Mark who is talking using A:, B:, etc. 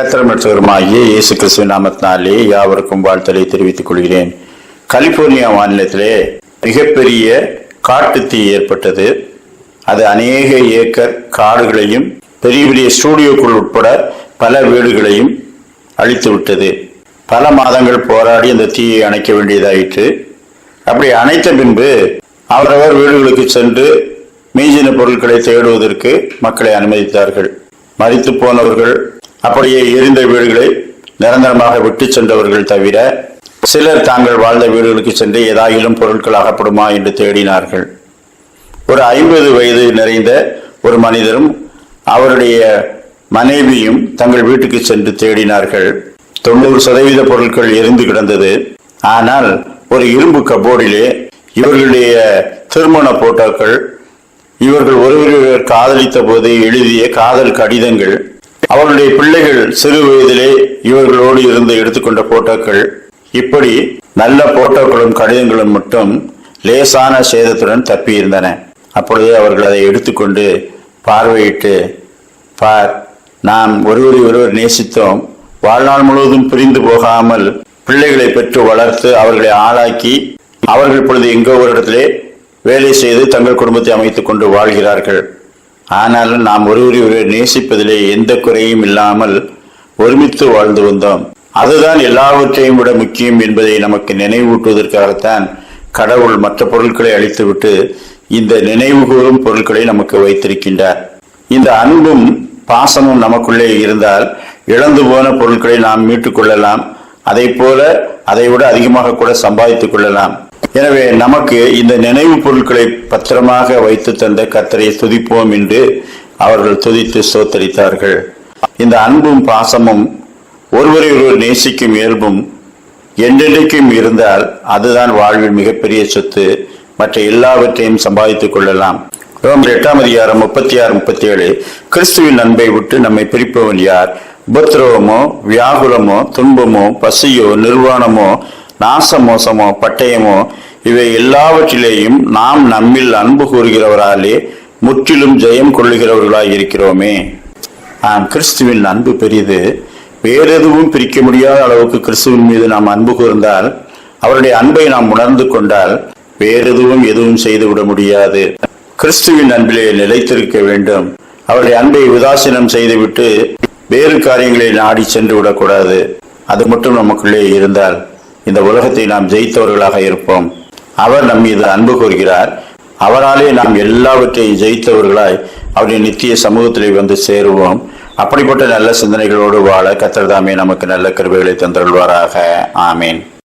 A: கத்திரமற்றவருமாகிய இயேசு கிறிஸ்துவ நாமத்தினாலே யாவருக்கும் வாழ்த்தலை தெரிவித்துக் கொள்கிறேன். கலிபோர்னியா மாநிலத்திலே மிகப்பெரிய காட்டு தீ ஏற்பட்டது. அது அநேக ஏக்கர் காடுகளையும் பெரிய பெரிய ஸ்டூடியோக்குள் உட்பட பல வீடுகளையும் அழித்து விட்டது பல மாதங்கள் போராடி அந்த தீயை அணைக்க வேண்டியதாயிற்று. அப்படி அணைத்த பின்பு அவரவர் வீடுகளுக்கு சென்று மீஞ்சின பொருட்களை தேடுவதற்கு மக்களை அனுமதித்தார்கள். மறித்து போனவர்கள் அப்படியே எரிந்த வீடுகளை நிரந்தரமாக விட்டு சென்றவர்கள் தவிர சிலர் தாங்கள் வாழ்ந்த வீடுகளுக்கு சென்று ஏதாயிலும் பொருட்கள் அகப்படுமா என்று தேடினார்கள். ஒரு ஐம்பது வயது நிறைந்த ஒரு மனிதரும் அவருடைய மனைவியும் தங்கள் வீட்டுக்கு சென்று தேடினார்கள். தொண்ணூறு சதவீத பொருட்கள் எரிந்து கிடந்தது. ஆனால் ஒரு இரும்பு கபோர்டிலே இவர்களுடைய திருமண போட்டோக்கள் இவர்கள் ஒருவரொருவர் காதலித்த போது எழுதிய காதல் கடிதங்கள் அவர்களுடைய பிள்ளைகள் சிறு வயதிலே இவர்களோடு இருந்து எடுத்துக்கொண்ட போட்டோக்கள். இப்படி நல்ல போட்டோக்களும் கடிதங்களும் மட்டும் லேசான சேதத்துடன் தப்பியிருந்தன. அப்பொழுதே அவர்கள் அதை எடுத்துக்கொண்டு பார்வையிட்டு பார் நாம் ஒருவரை ஒருவர் நேசித்தோம். வாழ்நாள் முழுவதும் பிரிந்து போகாமல் பிள்ளைகளை பெற்று வளர்த்து அவர்களை ஆளாக்கி அவர்கள் இப்பொழுது எங்கோ ஒரு இடத்திலே வேலை செய்து தங்கள் குடும்பத்தை அமைத்துக் கொண்டு வாழ்கிறார்கள். ஆனாலும் நாம் ஒருவரை ஒருவர் நேசிப்பதிலே எந்த குறையும் இல்லாமல் ஒருமித்து வாழ்ந்து வந்தோம். அதுதான் எல்லாவற்றையும் விட முக்கியம் என்பதை நமக்கு நினைவூட்டுவதற்காகத்தான் கடவுள் மற்ற பொருட்களை அழித்துவிட்டு இந்த நினைவு கூறும் பொருட்களை நமக்கு வைத்திருக்கின்றார். இந்த அன்பும் பாசமும் நமக்குள்ளே இருந்தால் இழந்து போன பொருட்களை நாம் மீட்டுக் கொள்ளலாம். அதை போல அதை விட அதிகமாக கூட சம்பாதித்துக் கொள்ளலாம். எனவே நமக்கு இந்த நினைவு பொருட்களை பத்திரமாக வைத்து தந்த கத்தரை துதிப்போம் என்று அவர்கள் துதித்து சோத்தரித்தார்கள் இந்த அன்பும் பாசமும் ஒருவரை ஒருவர் நேசிக்கும் இயல்பும் என்றென்றைக்கும் இருந்தால் அதுதான் வாழ்வில் மிகப்பெரிய சொத்து. மற்ற எல்லாவற்றையும் சம்பாதித்துக் கொள்ளலாம். ரோமர் எட்டாம் அதிகாரம் முப்பத்தி ஆறு முப்பத்தி ஏழு கிறிஸ்துவின் அன்பை விட்டு நம்மை பிரிப்பவன் யார்? உபத்திரவமோ வியாகுலமோ துன்பமோ பசியோ நிர்வாணமோ நாச மோசமோ பட்டயமோ இவை எல்லாவற்றிலேயும் நாம் நம்மில் அன்பு கூறுகிறவராலே முற்றிலும் ஜெயம் கொள்ளுகிறவர்களாய் இருக்கிறோமே. ஆம் கிறிஸ்துவின் அன்பு பெரிது வேறெதுவும் பிரிக்க முடியாத அளவுக்கு கிறிஸ்துவின் மீது நாம் அன்பு கூர்ந்தால் அவருடைய அன்பை நாம் உணர்ந்து கொண்டால் வேறெதுவும் எதுவும் செய்துவிட முடியாது. கிறிஸ்துவின் அன்பிலே நிலைத்திருக்க வேண்டும். அவருடைய அன்பை உதாசீனம் செய்துவிட்டு வேறு காரியங்களை நாடி சென்று விடக்கூடாது. அது மட்டும் நமக்குள்ளே இருந்தால் இந்த உலகத்தை நாம் ஜெயித்தவர்களாக இருப்போம். அவர் நம் மீது அன்பு கூறுகிறார். அவராலே நாம் எல்லாவற்றையும் ஜெயித்தவர்களாய் அவருடைய நித்திய சமூகத்திலே வந்து சேருவோம். அப்படிப்பட்ட நல்ல சிந்தனைகளோடு வாழ கத்தர்தாமே நமக்கு நல்ல கருவிகளை தந்தருள்வாராக. ஆமேன்.